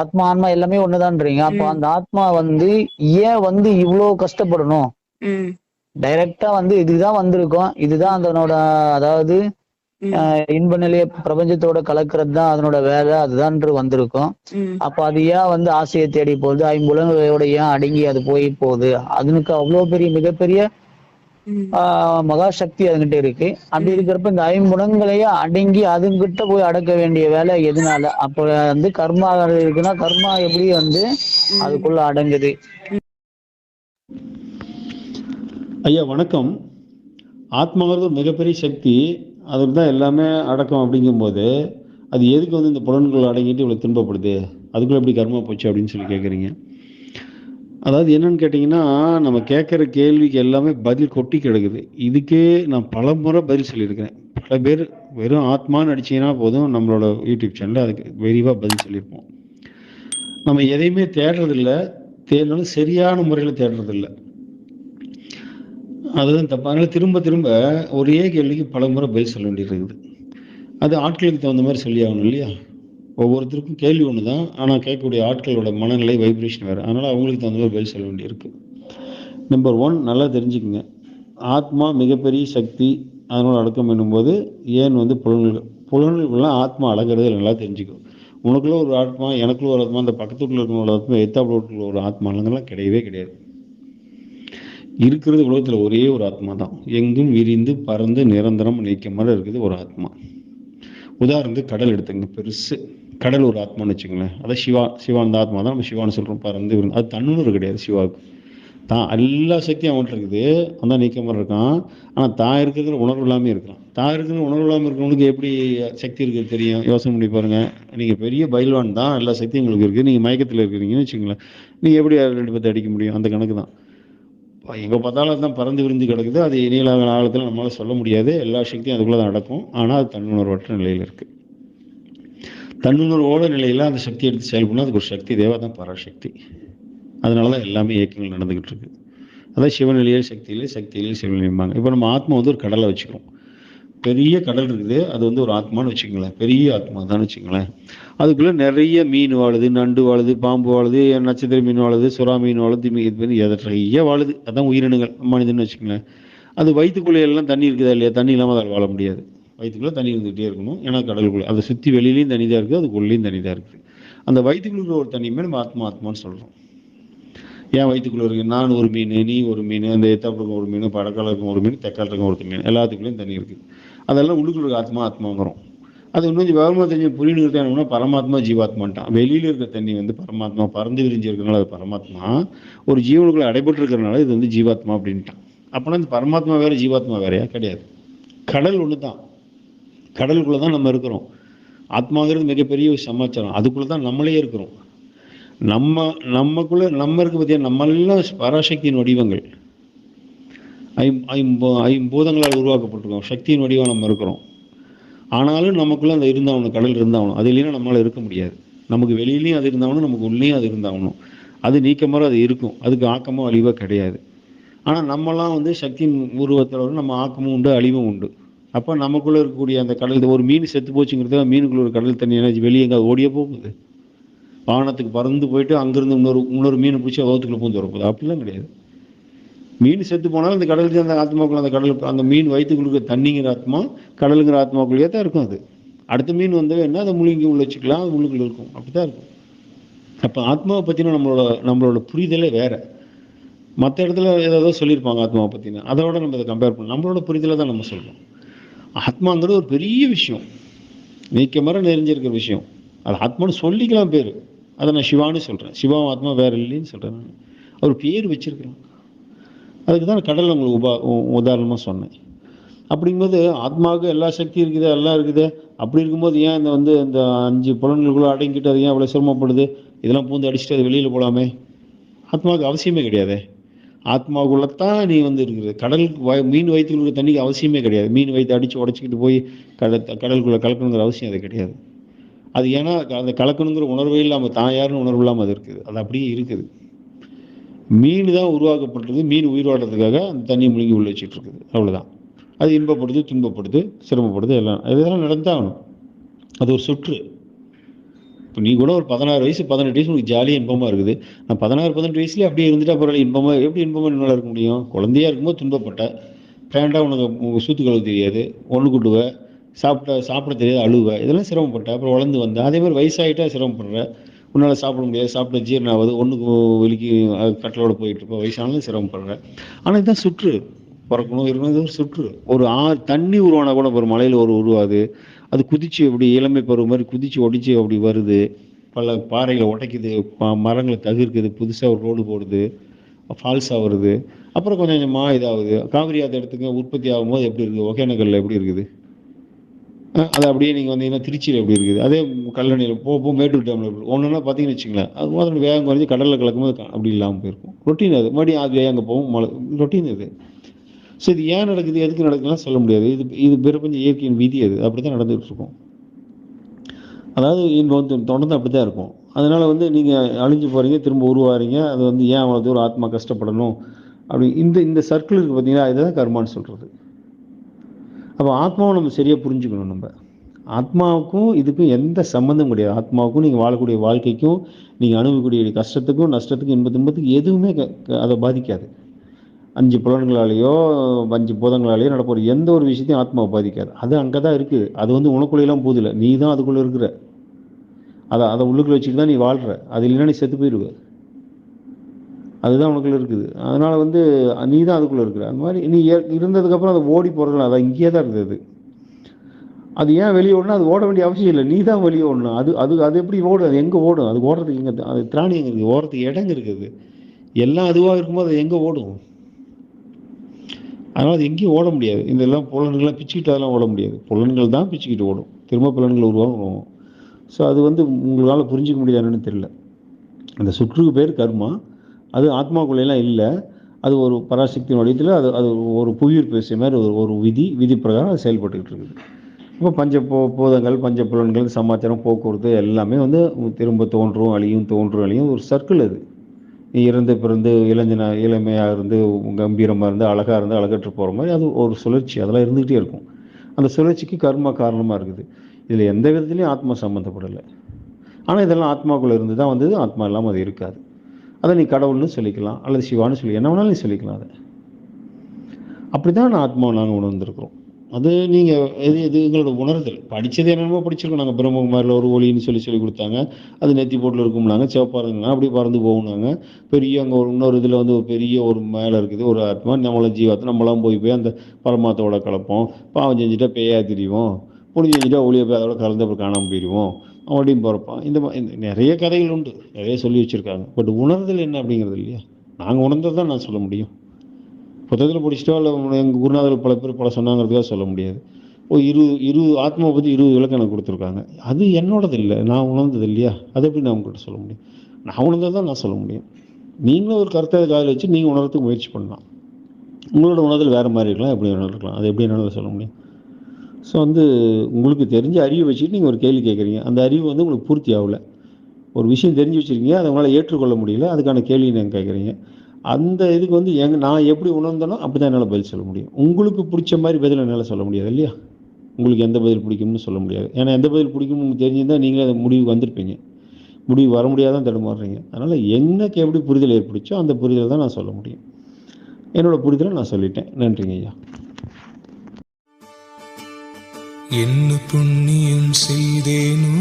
ஆத்மா ஆன்மா எல்லாமே ஒண்ணுதான்றீங்க. அப்போ அந்த ஆத்மா வந்து ஏன் வந்து இவ்வளவு கஷ்டப்படணும்? டைரக்டா வந்து இதுதான் வந்திருக்கோம். இதுதான் அதனோட அதாவது இன்ப நிலைய பிரபஞ்சத்தோட கலக்கிறது தான் அதனோட வேலை. அதுதான்ன்று வந்திருக்கோம். அப்ப அது ஏன் வந்து ஆசையை தேடி போகுது? ஐம்புலங்களோட ஏன் அடங்கி அது போய் போகுது? அதுனுக்கு அவ்வளவு பெரிய மிகப்பெரிய மகா சக்தி அதுகிட்ட இருக்கு. அப்படி இருக்கிறப்ப இந்த ஐம்புலங்களையே அடங்கி அதுங்கிட்ட போய் அடக்க வேண்டிய வேலை எதனால? அப்ப வந்து கர்மா இருக்குன்னா கர்மா எப்படி வந்து அதுக்குள்ள அடங்குது? ஐயா வணக்கம். ஆத்மாங்கிறது மிகப்பெரிய சக்தி. அதுக்கு தான் எல்லாமே அடக்கம் அப்படிங்கும்போது அது எதுக்கு வந்து இந்த புலன்கள் அடங்கிட்டு இவ்வளோ துன்பப்படுது? அதுக்குள்ள எப்படி கர்மா போச்சு அப்படின்னு சொல்லி கேட்குறீங்க அதாவது என்னன்னு கேட்டிங்கன்னா நம்ம கேட்குற கேள்விக்கு எல்லாமே பதில் கொட்டி கிடக்குது. இதுக்கே நான் பல முறை பதில் சொல்லியிருக்கிறேன். பல பேர் வெறும் ஆத்மான்னு அடிச்சீங்கன்னா போதும் நம்மளோட யூடியூப் சேனலில் அதுக்கு விரிவாக பதில் சொல்லியிருப்போம். நம்ம எதையுமே தேடுறதில்ல. தேடினாலும் சரியான முறையில் தேடுறதில்ல. அதுதான் தப்பு. அதனால் திரும்ப திரும்ப ஒரே கேள்விக்கு பல முறை பதில் சொல்ல வேண்டியது இருக்குது அது ஆட்களுக்கு தகுந்த மாதிரி சொல்லி ஆகணும் இல்லையா? ஒவ்வொருத்தருக்கும் கேள்வி ஒன்று தான் ஆனால் கேட்கக்கூடிய ஆட்களோட மனநிலை வைப்ரேஷன் வேறு. அதனால் அவங்களுக்கு தகுந்த மாதிரி பதில் சொல்ல வேண்டியிருக்கு. நம்பர் ஒன் நல்லா தெரிஞ்சுக்குங்க. ஆத்மா மிகப்பெரிய சக்தி. அதனோட அடக்கம் என்னும்போது ஏன் வந்து புலன்கள் புலன்கள்லாம் ஆத்மா அடக்கிறது நல்லா தெரிஞ்சுக்கும் உனக்குள்ள ஒரு ஆத்மா எனக்குள்ள ஒரு ஆத்மா அந்த பக்கத்துக்குள்ள இருக்கிற ஆத்மா எத்தாப்புல ஒரு ஆத்மாங்கெல்லாம் கிடையவே கிடையாது. இருக்கிறது உலகத்தில் ஒரே ஒரு ஆத்மா தான். எங்கும் விரிந்து பறந்து நிரந்தரம் நீக்கமாக இருக்குது ஒரு ஆத்மா. உதாரணத்துக்கு கடல் எடுத்துங்க பெருசு. கடல் ஒரு ஆத்மான்னு வச்சுங்களேன் அதான் சிவா சிவானந்த ஆத்மா தான் நம்ம சிவான்னு சொல்கிறோம் பறந்து விருந்து அது தன்னுணர்வு கிடையாது சிவாவுக்கு. தான் எல்லா சக்தியும் அவன்கிட்ட இருக்குது. அந்த நீக்கமாக இருக்கான். ஆனால் தான் இருக்கிறதுல உணர்வு இல்லாமல் இருக்கான் தான் இருக்கிற உணர்வு இல்லாமல் இருக்கிறவனுக்கு எப்படி சக்தி இருக்குது தெரியும்? யோசனை பண்ணி பாருங்கள் நீங்கள் பெரிய பயில்வான் தான். எல்லா சக்தியும் உங்களுக்கு இருக்குது. நீங்கள் மயக்கத்தில் இருக்கிறீங்கன்னு வச்சுங்களேன் நீங்கள் எப்படி ரெண்டு பேர்த்து அடிக்க முடியும்? அந்த கணக்கு தான். எங்கே பார்த்தாலும் அதுதான் பறந்து விரிந்து கிடக்குது. அது இனியலாக ஆழத்தில் நம்மளால் சொல்ல முடியாது. எல்லா சக்தியும் அதுக்குள்ளே தான் நடக்கும். ஆனால் அது தன்னுணர்வற்ற நிலையில் இருக்குது தன்னுணர்வோட நிலையில் அந்த சக்தி எடுத்து செயல்படணும் அதுக்கு ஒரு சக்தி தேவா தான் பராசக்தி. அதனால தான் எல்லாமே இயக்கங்கள் நடந்துக்கிட்டு இருக்கு அதான் சிவநிலையே சக்தியிலே சக்தியிலே சிவநிலையம்பாங்க இப்போ நம்ம ஆத்மா வந்து ஒரு கடலை வச்சுக்கிறோம். பெரிய கடல் இருக்குது அது வந்து ஒரு ஆத்மான்னு வச்சுக்கங்களேன். பெரிய ஆத்மா தான் வச்சுக்கங்களேன். அதுக்குள்ளே நிறைய மீன் வாழுது நண்டு வாழுது பாம்பு வாழுது நட்சத்திர மீன் வாழுது சுறா மீன் வாழுது மீ- இது மாதிரி நிறைய வாழுது. அதான் உயிரினங்கள் மனிதன்னு வச்சுக்கங்களேன். அது வயிற்றுக்குள்ளே எல்லாம் தண்ணி இருக்குதா இல்லையா? தண்ணி இல்லாமல் அதில் வாழ முடியாது. வயிற்றுக்குள்ளே தண்ணி இருந்துகிட்டே இருக்கணும். ஏன்னா கடலுக்குள்ளே அதை சுற்றி வெளியிலையும் தண்ணி தான் இருக்குது அதுக்குள்ளேயும் தண்ணி தான் இருக்குது. அந்த வயிற்றுக்குள்ள இருக்கிற ஒரு தண்ணியுமே நம்ம ஆத்மா ஆத்மான்னு சொல்கிறோம் ஏன் வயிற்றுக்குள்ள இருக்கு? நான் ஒரு மீன் நீ ஒரு மீன் அந்த எத்தாப்புல ஒரு மீன் படக்கால இருக்கும் ஒரு மீன் தெக்கால இருக்கும் ஒரு மீன் எல்லாத்துக்குள்ளேயும் தண்ணி இருக்குது அதெல்லாம் உள்ளுக்குள்ள இருக்க ஆத்மா ஆத்மாங்கிறோம். அது இன்னும் விவரமாக தெரிஞ்சு புரியணுங்கிறது என்னன்னா பரமாத்மா ஜீவாத்மான்ட்டான். வெளியில் இருக்க தண்ணி வந்து பரமாத்மா பறந்து விரிஞ்சு இருக்கிறனால அது பரமாத்மா. ஒரு ஜீவனுக்குள்ள அடைபட்டு இருக்கிறனால இது வந்து ஜீவாத்மா அப்படின்ட்டான். அப்போனா இந்த பரமாத்மா வேற ஜீவாத்மா வேறையா? கிடையாது. கடல் ஒன்று தான் கடலுக்குள்ளே தான் நம்ம இருக்கிறோம். ஆத்மாங்கிறது மிகப்பெரிய ஒரு சமாச்சாரம். அதுக்குள்ளே தான் நம்மளே இருக்கிறோம். நம்ம நம்மக்குள்ளே நம்ம இருக்க பார்த்தியா நம்மெல்லாம் பராசக்தியின் வடிவங்கள். ஐம் ஐம்போ ஐம்பூதங்களால் உருவாக்கப்பட்டிருக்கோம் சக்தியின் வடிவம் நம்ம இருக்கிறோம். ஆனாலும் நமக்குள்ளே அந்த இருந்தாகணும் கடல் இருந்தாகணும். அது இல்லைன்னா நம்மளால் இருக்க முடியாது. நமக்கு வெளியிலையும் அது இருந்தாகணும் நமக்கு உள்ளேயும் அது இருந்தாகணும். அது நீக்கமாக அது இருக்கும். அதுக்கு ஆக்கமோ அழிவோ கிடையாது. ஆனால் நம்மலாம் வந்து சக்தியின் உருவத்தில் நம்ம ஆக்கமும் உண்டு அழிவும் உண்டு. அப்போ நமக்குள்ளே இருக்கக்கூடிய அந்த கடல் ஒரு மீன் செத்து போச்சுங்கிறது மீனுக்குள்ள ஒரு கடல் தண்ணி எனர்ஜி வெளியே எங்கே ஓடியே போகுது. வானத்துக்கு பறந்து போயிட்டு அங்கேருந்து இன்னொரு இன்னொரு மீன் பிடிச்சி வகுத்துக்குள்ள பூந்து வரப்போகுது அப்படிலாம் கிடையாது. மீன் செத்து போனாலும் அந்த கடலுக்கு அந்த ஆத்மாக்குள்ள அந்த கடல் அந்த மீன் வயிற்றுக்குள்ள தண்ணிங்கிற ஆத்மா கடலுங்கிற ஆத்மாக்குள்ளேயே தான் இருக்கும் அது. அடுத்த மீன் வந்தவே என்ன? அதை முழுங்கி உள்ள வச்சுக்கலாம் அது முழுக்குள்ள இருக்கும். அப்படி தான் இருக்கும். அப்போ ஆத்மாவை பற்றின நம்மளோட நம்மளோட புரிதலே வேற. மற்ற இடத்துல ஏதாவது சொல்லியிருப்பாங்க ஆத்மாவை பற்றின அதோட நம்ம அதை கம்பேர் பண்ணோம் நம்மளோட புரிதலை தான் நம்ம சொல்கிறோம் ஆத்மாங்கிறது ஒரு பெரிய விஷயம். நீக்க மர நெறிஞ்சிருக்கிற விஷயம். அது ஆத்மான்னு சொல்லிக்கலாம் பேர். அதை நான் சிவான்னு சொல்கிறேன் சிவா ஆத்மா வேற இல்லைன்னு சொல்கிறேன் நான். அவர் பேர் வச்சிருக்கிறேன். அதுக்கு தான் கடலை உங்களுக்கு உபா உதாரணமாக சொன்னேன். அப்படிங்கும்போது ஆத்மாவுக்கு எல்லா சக்தி இருக்குது எல்லாம் இருக்குது. அப்படி இருக்கும்போது ஏன் இந்த வந்து இந்த அஞ்சு புலன்களுக்குள்ளே அடங்கிட்டு அது ஏன் அவ்வளோ சிரமப்படுது? இதெல்லாம் பூந்து அடிச்சுட்டு அது வெளியில் போகலாமே ஆத்மாவுக்கு அவசியமே கிடையாதே. ஆத்மாவுக்குள்ளத்தான் நீ வந்து இருக்கிறது. கடலுக்கு மீன் வயிற்றுக்குள்ள தண்ணிக்கு அவசியமே கிடையாது. மீன் வயிற்று அடித்து உடச்சிக்கிட்டு போய் கடல் கடலுக்குள்ளே கலக்கணுங்கிற அவசியம் அது கிடையாது. அது ஏன்னா அந்த கலக்கணுங்கிற உணர்வே இல்லாமல் தான் யாருன்னு உணர்வு இல்லாமல் அது இருக்குது. அது அப்படியே இருக்குது. மீன் தான் உருவாக்கப்பட்டிருக்கு மீன் உயிர் வாடுறதுக்காக அந்த தண்ணியை முழுங்கி உள்ள வச்சுட்டு இருக்குது அவ்வளோதான் அது இன்பப்படுது துன்பப்படுது சிரமப்படுது எல்லாம் இதெல்லாம் நடந்தாகணும் அது ஒரு சுற்று. இப்போ நீ கூட ஒரு பதினாறு வயசு பதினெட்டு வயசு உனக்கு ஜாலியாக இன்பமாக இருக்குது. நான் பதினாறு பதினெட்டு வயசுலேயே அப்படியே இருந்துட்டு அப்புறம் இன்பமாக எப்படி இன்பமாக என்னால் இருக்க முடியும்? குழந்தையாக இருக்கும்போது துன்பப்பட்ட. பிராண்டாக உனக்கு உ- சூத்து கழுவு தெரியாது. ஒன்று கூட்டுவ சாப்பிட்ட சாப்பிட தெரியாது அழுவ. இதெல்லாம் சிரமப்பட்ட. அப்புறம் வளர்ந்து வந்த. அதே மாதிரி வயசாகிட்டா சிரமப்படுற. உன்னால் சாப்பிட முடியாது சாப்பிட ஜீரணம் ஆகுது ஒன்றுக்கு வெளிக்கு கட்டளோட போயிட்டு இருப்போம் வயசானாலும் சிரமப்படுற. ஆனால் இதுதான் சுற்று. பிறக்கணும் இருக்கணும் இது ஒரு சுற்று. ஒரு ஆ தண்ணி உருவானா கூட ஒரு மலையில் ஒரு உருவாது. அது குதிச்சு அப்படி இளமை பருவம் மாதிரி குதிச்சு ஒடிச்சு அப்படி வருது. பல பாறைகளை உடைக்குது. மரங்களை தகிர்க்குது. புதுசாக ஒரு ரோடு போடுது. ஃபால்ஸாக வருது. அப்புறம் கொஞ்சம் கொஞ்சமாக இதாகுது. காவிரி ஆற்று இடத்துக்கு உற்பத்தி ஆகும்போது எப்படி இருக்குது? ஒகேனக்கல்ல எப்படி இருக்குது? அது அப்படியே நீங்கள் வந்தீங்கன்னா திருச்சியில் எப்படி இருக்குது? அதே கல்லணையில் போ போ மேட்டூர் டேமில் எப்படி ஒன்றுனா பார்த்தீங்கன்னு வச்சுங்களேன் அது மாதிரி வேகம் குறைஞ்சி கடலில் கலக்கும்போது அப்படி இல்லாமல் போயிருக்கும். ரொட்டீன் அது. மறுபடியும் அது அங்கே போகும். மழை ரொட்டீன் அது. ஸோ இது ஏன் நடக்குது? எதுக்கு நடக்குதுலாம் சொல்ல முடியாது. இது இது பிறப்பஞ்ச இயற்கையின் விதி அது. அப்படி தான் நடந்துகிட்ருக்கும். அதாவது இன்பம் வந்து தொடர்ந்து அப்படி தான் இருக்கும். அதனால் வந்து நீங்கள் அழிஞ்சு போகிறீங்க திரும்ப உருவாகிறீங்க அது வந்து ஏன் அவ்வளோ தூரம் ஆத்மா கஷ்டப்படணும்? அப்படி இந்த இந்த சர்க்கிள் இருக்குது பார்த்தீங்கன்னா இதுதான் கர்மான்னு சொல்கிறது அப்போ ஆத்மாவை நம்ம சரியாக புரிஞ்சுக்கணும் நம்ம. ஆத்மாவுக்கும் இதுக்கும் எந்த சம்மந்தம் கிடையாது. ஆத்மாவுக்கும் நீங்கள் வாழக்கூடிய வாழ்க்கைக்கும் நீங்கள் அனுபவிக்கக்கூடிய கஷ்டத்துக்கும் நஷ்டத்துக்கும் இன்ப துன்பத்துக்கும் எதுவுமே க- அதை பாதிக்காது. அஞ்சு புலன்களாலேயோ அஞ்சு பூதங்களாலேயோ நடப்போகிற எந்த ஒரு விஷயத்தையும் ஆத்மாவை பாதிக்காது. அது அங்கே தான் இருக்குது. அது வந்து உனக்குள்ளேலாம் போதில்லை. நீ தான் அதுக்குள்ளே இருக்கிற. அதை அதை உள்ளுக்குள்ளே வச்சுட்டு தான் நீ வாழ்கிற அது இல்லைன்னா நீ செத்து போயிடுவ. அதுதான் உனக்குள்ளே இருக்குது. அதனால் வந்து நீ தான் அதுக்குள்ளே இருக்கிற. அந்த மாதிரி நீ ஏ- இருந்ததுக்கப்புறம் அது ஓடி போகிறதுனால அது இங்கேயே தான் இருந்தது அது ஏன் வெளியே ஓடணும் அது ஓட வேண்டிய அவசியம் இல்லை. நீ தான் வெளியே ஓடணும். அது அது அது எப்படி ஓடும்? அது எங்கே ஓடும்? அது ஓடுறதுக்கு இங்கே அது திராணி எங்கே இருக்குது? ஓடுறதுக்கு இடங்க இருக்குது. எல்லாம் அதுவாக இருக்கும்போது அது எங்கே ஓடும்? அதனால் அது எங்கேயும் ஓட முடியாது. இந்த எல்லாம் புலன்கள்லாம் பிச்சுக்கிட்டு அதெல்லாம் ஓட முடியாது. புலன்கள் தான் பிச்சுக்கிட்டு ஓடும். திரும்ப புலன்கள் உருவாகும் ஸோ அது வந்து உங்களால் புரிஞ்சிக்க முடியாது என்னென்னு தெரியல. அந்த சுற்றுக்கு பேர் கர்மா. அது ஆத்மாக்குள்ளெல்லாம் இல்லை. அது ஒரு பராசக்தியின் வடிவத்தில் அது அது ஒரு புவியீர்ப்பு விஷயம் மாதிரி ஒரு ஒரு விதி விதி பிரகாரம் அது செயல்பட்டுக்கிட்டு இருக்குது. இப்போ பஞ்ச போ போதங்கள் பஞ்ச புலன்கள் சமாச்சாரம் போக்குவரத்து எல்லாமே வந்து திரும்ப தோன்றும் அழியும் தோன்றும் அழியும். ஒரு சர்க்கிள் அது. நீ இறந்து பிறந்து இளைஞனா இளமையாக இருந்து கம்பீரமாக இருந்து அழகாக இருந்து அழகற்று போகிற மாதிரி அது ஒரு சுழற்சி. அதெல்லாம் இருந்துகிட்டே இருக்கும். அந்த சுழற்சிக்கு கர்மா காரணமாக இருக்குது. இதில் எந்த விதத்துலையும் ஆத்மா சம்மந்தப்படலை ஆனால் இதெல்லாம் ஆத்மாக்குள்ளே இருந்து தான் வந்தது. ஆத்மா இல்லாமல் அது இருக்காது. அதை நீ கடவுள்னு சொல்லிக்கலாம் அல்லது சிவான்னு சொல்லி என்ன வேணாலும் நீ சொல்லிக்கலாம் அதை. அப்படி தான் நான் ஆத்மாவை நாங்கள் உணர்ந்துருக்குறோம். அது நீங்கள் எது இது எங்களோட உணர்தல். படித்தது என்னென்னமோ படிச்சிருக்கோம் நாங்கள் பிரம்மகுமாரில் ஒரு ஒளின்னு சொல்லி சொல்லி கொடுத்தாங்க. அது நெத்தி போட்டில் இருக்கும்னாங்க சிவப்பாருங்கன்னா அப்படி பறந்து போகணாங்க பெரிய அங்கே ஒரு இன்னொரு இதில் வந்து ஒரு பெரிய ஒரு மேலே இருக்குது. ஒரு ஆத்மா. நம்மள ஜீவாத்மா. நம்மளாம் போய் போய் அந்த பரமாத்தோட கலப்போம். பாவம் செஞ்சுட்டா பேயா திரிவோம். புனித செஞ்சுட்டா ஒளியை போய் அதோட கலந்து அப்புறம் காணாமல் போயிடுவோம் அப்படியும் பிறப்பான் இந்த மாதிரி இந்த நிறைய கதைகள் உண்டு. நிறைய சொல்லி வச்சுருக்காங்க. பட் உணர்தல் என்ன அப்படிங்கிறது இல்லையா? நாங்கள் உணர்ந்தது தான் நான் சொல்ல முடியும். புத்தகத்தில் படிச்சிட்டோ இல்லை எங்கள் குருநாதர் பல பேர் பல சொன்னாங்கிறதுக்காக சொல்ல முடியாது. ஓ இரு இரு ஆத்மாவை பற்றி இருபது விளக்கம் கொடுத்துருக்காங்க. அது என்னோடது இல்லை. நான் உணர்ந்தது இல்லையா? அதை எப்படி நான் உங்கள்கிட்ட சொல்ல முடியும்? நான் உணர்ந்தது தான் நான் சொல்ல முடியும். நீங்களும் ஒரு கருத்தை காதில் வச்சு நீங்கள் உணர்றதுக்கு முயற்சி பண்ணலாம். உங்களோட உணர்தல் வேறு மாதிரி இருக்கலாம் எப்படி வேணாலும் இருக்கலாம். அது எப்படி என்னால் சொல்ல முடியும்? ஸோ வந்து உங்களுக்கு தெரிஞ்ச அறிவை வச்சுட்டு நீங்கள் ஒரு கேள்வி கேட்குறீங்க. அந்த அறிவு வந்து உங்களுக்கு பூர்த்தி ஆகல. ஒரு விஷயம் தெரிஞ்சு வச்சுருக்கீங்க. அதை உங்களால் ஏற்றுக்கொள்ள முடியல. அதுக்கான கேள்வி நீங்கள் கேட்குறீங்க. அந்த இதுக்கு வந்து எங்க நான் எப்படி உணர்ந்தனோ அப்படி தான் என்னால் பதில் சொல்ல முடியும். உங்களுக்கு பிடிச்ச மாதிரி பதில் என்னால் சொல்ல முடியாது இல்லையா? உங்களுக்கு எந்த பதில் பிடிக்கும்னு சொல்ல முடியாது. ஏன்னா எந்த பதில் பிடிக்கும்னு உங்களுக்கு தெரிஞ்சிருந்தால் நீங்களே அந்த முடிவுக்கு வந்திருப்பீங்க. முடிவு வர முடியாதான் தடுமாறுறீங்க. அதனால் எனக்கு எப்படி புரிதல் ஏற்படுச்சோ அந்த புரிதலை தான் நான் சொல்ல முடியும். என்னோட புரிதலை நான் சொல்லிட்டேன். நன்றிங்க ஐயா. என்ன புண்ணியம் செய்தேனோ